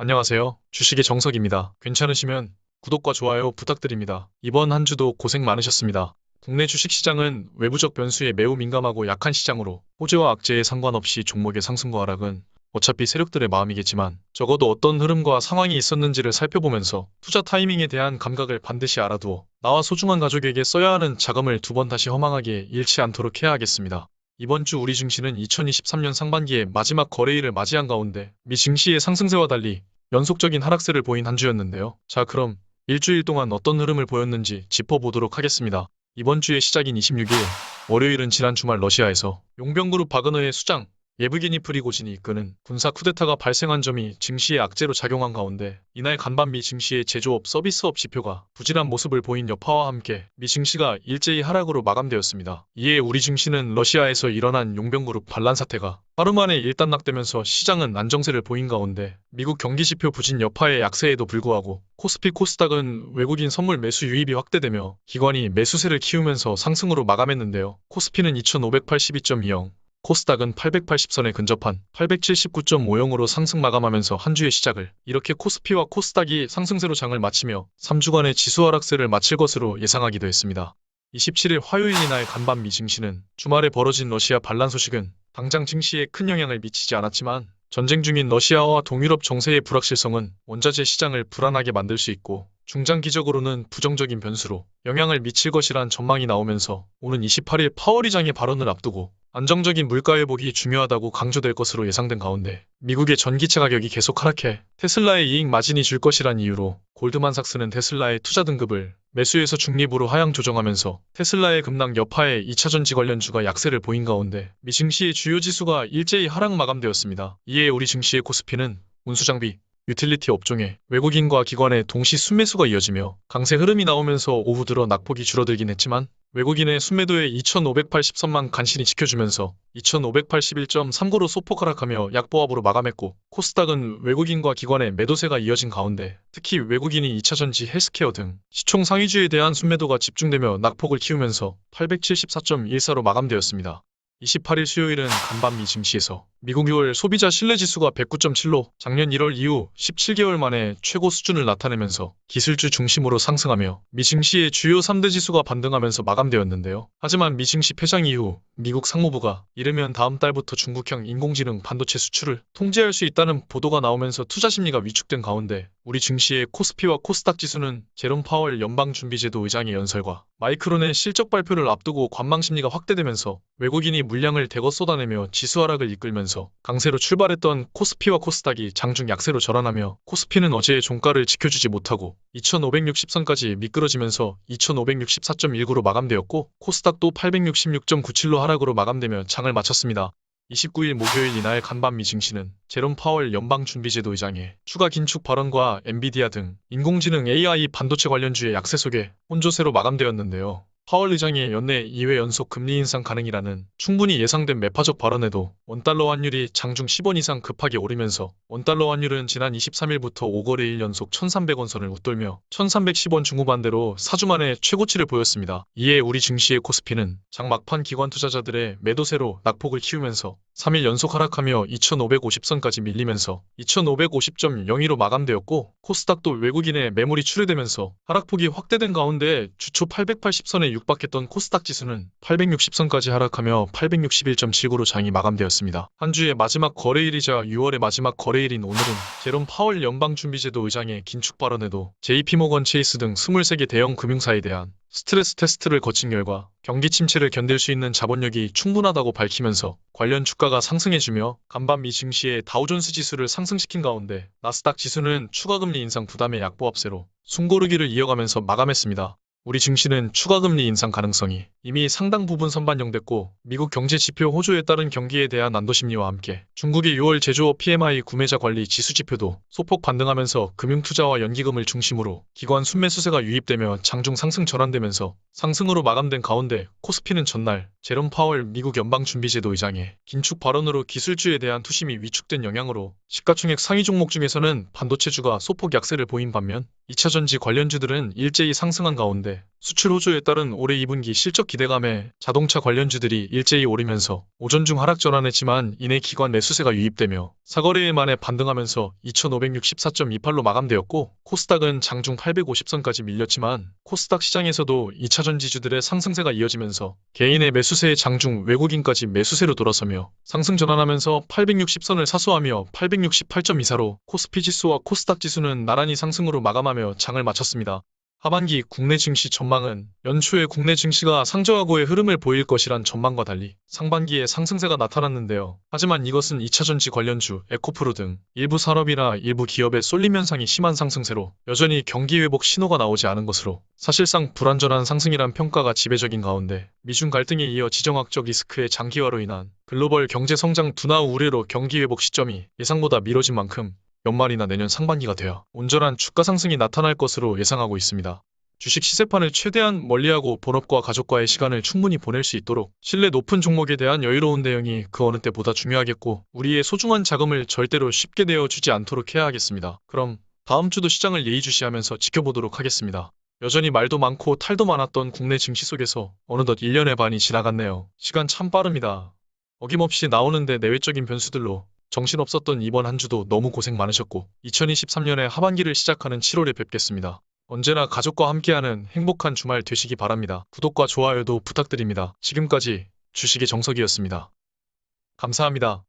안녕하세요. 주식의 정석입니다. 괜찮으시면 구독과 좋아요 부탁드립니다. 이번 한 주도 고생 많으셨습니다. 국내 주식 시장은 외부적 변수에 매우 민감하고 약한 시장으로 호재와 악재에 상관없이 종목의 상승과 하락은 어차피 세력들의 마음이겠지만 적어도 어떤 흐름과 상황이 있었는지를 살펴보면서 투자 타이밍에 대한 감각을 반드시 알아두어 나와 소중한 가족에게 써야 하는 자금을 두 번 다시 허망하게 잃지 않도록 해야 하겠습니다. 이번 주 우리 증시는 2023년 상반기의 마지막 거래일을 맞이한 가운데 미 증시의 상승세와 달리 연속적인 하락세를 보인 한 주였는데요. 자, 그럼 일주일 동안 어떤 흐름을 보였는지 짚어보도록 하겠습니다. 이번 주의 시작인 26일 월요일은 지난 주말 러시아에서 용병그룹 바그너의 수장 예브게니 프리고진이 이끄는 군사 쿠데타가 발생한 점이 증시에 악재로 작용한 가운데 이날 간밤 미 증시의 제조업 서비스업 지표가 부진한 모습을 보인 여파와 함께 미 증시가 일제히 하락으로 마감되었습니다. 이에 우리 증시는 러시아에서 일어난 용병그룹 반란 사태가 하루 만에 일단락되면서 시장은 안정세를 보인 가운데 미국 경기지표 부진 여파의 약세에도 불구하고 코스피 코스닥은 외국인 선물 매수 유입이 확대되며 기관이 매수세를 키우면서 상승으로 마감했는데요. 코스피는 2582.20, 코스닥은 880선에 근접한 879.50으로 상승 마감하면서 한 주의 시작을 이렇게 코스피와 코스닥이 상승세로 장을 마치며 3주간의 지수 하락세를 마칠 것으로 예상하기도 했습니다. 27일 화요일 이날 간밤 미 증시는 주말에 벌어진 러시아 반란 소식은 당장 증시에 큰 영향을 미치지 않았지만 전쟁 중인 러시아와 동유럽 정세의 불확실성은 원자재 시장을 불안하게 만들 수 있고 중장기적으로는 부정적인 변수로 영향을 미칠 것이란 전망이 나오면서 오는 28일 파월 의장의 발언을 앞두고 안정적인 물가 회복이 중요하다고 강조될 것으로 예상된 가운데 미국의 전기차 가격이 계속 하락해 테슬라의 이익 마진이 줄 것이란 이유로 골드만삭스는 테슬라의 투자 등급을 매수에서 중립으로 하향 조정하면서 테슬라의 급락 여파에 2차전지 관련주가 약세를 보인 가운데 미 증시의 주요 지수가 일제히 하락 마감되었습니다. 이에 우리 증시의 코스피는 운수장비, 유틸리티 업종에 외국인과 기관의 동시 순매수가 이어지며 강세 흐름이 나오면서 오후 들어 낙폭이 줄어들긴 했지만 외국인의 순매도에 2,583만 간신히 지켜주면서 2,581.39로 소폭 하락하며 약보합으로 마감했고 코스닥은 외국인과 기관의 매도세가 이어진 가운데 특히 외국인이 2차전지 헬스케어 등 시총 상위주에 대한 순매도가 집중되며 낙폭을 키우면서 874.14로 마감되었습니다. 28일 수요일은 간밤 미 증시에서 미국 6월 소비자 신뢰지수가 109.7로 작년 1월 이후 17개월 만에 최고 수준을 나타내면서 기술주 중심으로 상승하며 미 증시의 주요 3대 지수가 반등하면서 마감되었는데요. 하지만 미 증시 폐장 이후 미국 상무부가 이르면 다음 달부터 중국형 인공지능 반도체 수출을 통제할 수 있다는 보도가 나오면서 투자 심리가 위축된 가운데 우리 증시의 코스피와 코스닥 지수는 제롬 파월 연방준비제도 의장의 연설과 마이크론의 실적 발표를 앞두고 관망 심리가 확대되면서 외국인이 물량을 대거 쏟아내며 지수 하락을 이끌면서 강세로 출발했던 코스피와 코스닥이 장중 약세로 전환하며 코스피는 어제의 종가를 지켜주지 못하고 2560선까지 미끄러지면서 2564.19로 마감되었고 코스닥도 866.97로 하락으로 마감되며 장을 마쳤습니다. 29일 목요일 이날 간밤 미 증시는 제롬 파월 연방준비제도 의장의 추가 긴축 발언과 엔비디아 등 인공지능 AI 반도체 관련주의 약세 속에 혼조세로 마감되었는데요. 파월 의장의 연내 2회 연속 금리 인상 가능이라는 충분히 예상된 매파적 발언에도 원달러 환율이 장중 10원 이상 급하게 오르면서 원달러 환율은 지난 23일부터 5거래일 연속 1300원 선을 웃돌며 1310원 중후반대로 4주 만에 최고치를 보였습니다. 이에 우리 증시의 코스피는 장 막판 기관 투자자들의 매도세로 낙폭을 키우면서 3일 연속 하락하며 2550선까지 밀리면서 2550.02로 마감되었고 코스닥도 외국인의 매물이 출회되면서 하락폭이 확대된 가운데 주초 880선에 육박했던 코스닥 지수는 860선까지 하락하며 861.79로 장이 마감되었습니다. 한 주의 마지막 거래일이자 6월의 마지막 거래일인 오늘은 제롬 파월 연방준비제도 의장의 긴축 발언에도 JP모건 체이스 등 23개 대형 금융사에 대한 스트레스 테스트를 거친 결과 경기 침체를 견딜 수 있는 자본력이 충분하다고 밝히면서 관련 주가가 상승해주며 간밤 미 증시의 다우존스 지수를 상승시킨 가운데 나스닥 지수는 추가금리 인상 부담의 약보합세로 숨고르기를 이어가면서 마감했습니다. 우리 증시는 추가금리 인상 가능성이 이미 상당 부분 선반영됐고 미국 경제 지표 호조에 따른 경기에 대한 난도 심리와 함께 중국의 6월 제조업 PMI 구매자 관리 지수 지표도 소폭 반등하면서 금융투자와 연기금을 중심으로 기관 순매수세가 유입되며 장중 상승 전환되면서 상승으로 마감된 가운데 코스피는 전날 제롬 파월 미국 연방준비제도 의장의 긴축 발언으로 기술주에 대한 투심이 위축된 영향으로 시가총액 상위 종목 중에서는 반도체주가 소폭 약세를 보인 반면 2차전지 관련주들은 일제히 상승한 가운데 수출 호조에 따른 올해 2분기 실적 기대감에 자동차 관련주들이 일제히 오르면서 오전 중 하락 전환했지만 이내 기관 매수세가 유입되며 사거래일 만에 반등하면서 2564.28로 마감되었고 코스닥은 장중 850선까지 밀렸지만 코스닥 시장에서도 2차전 지주들의 상승세가 이어지면서 개인의 매수세의 장중 외국인까지 매수세로 돌아서며 상승 전환하면서 860선을 사수하며 868.24로 코스피 지수와 코스닥 지수는 나란히 상승으로 마감하며 장을 마쳤습니다. 하반기 국내 증시 전망은 연초에 국내 증시가 상저하고의 흐름을 보일 것이란 전망과 달리 상반기에 상승세가 나타났는데요. 하지만 이것은 2차전지 관련주, 에코프로 등 일부 산업이나 일부 기업의 쏠림 현상이 심한 상승세로 여전히 경기 회복 신호가 나오지 않은 것으로 사실상 불안전한 상승이란 평가가 지배적인 가운데 미중 갈등에 이어 지정학적 리스크의 장기화로 인한 글로벌 경제 성장 둔화 우려로 경기 회복 시점이 예상보다 미뤄진 만큼 연말이나 내년 상반기가 되어 온전한 주가 상승이 나타날 것으로 예상하고 있습니다. 주식 시세판을 최대한 멀리하고 본업과 가족과의 시간을 충분히 보낼 수 있도록 신뢰 높은 종목에 대한 여유로운 대응이 그 어느 때보다 중요하겠고 우리의 소중한 자금을 절대로 쉽게 내어주지 않도록 해야 하겠습니다. 그럼 다음 주도 시장을 예의주시하면서 지켜보도록 하겠습니다. 여전히 말도 많고 탈도 많았던 국내 증시 속에서 어느덧 1년의 반이 지나갔네요. 시간 참 빠릅니다. 어김없이 나오는데 내외적인 변수들로 정신없었던 이번 한 주도 너무 고생 많으셨고 2023년의 하반기를 시작하는 7월에 뵙겠습니다. 언제나 가족과 함께하는 행복한 주말 되시기 바랍니다. 구독과 좋아요도 부탁드립니다. 지금까지 주식의 정석이었습니다. 감사합니다.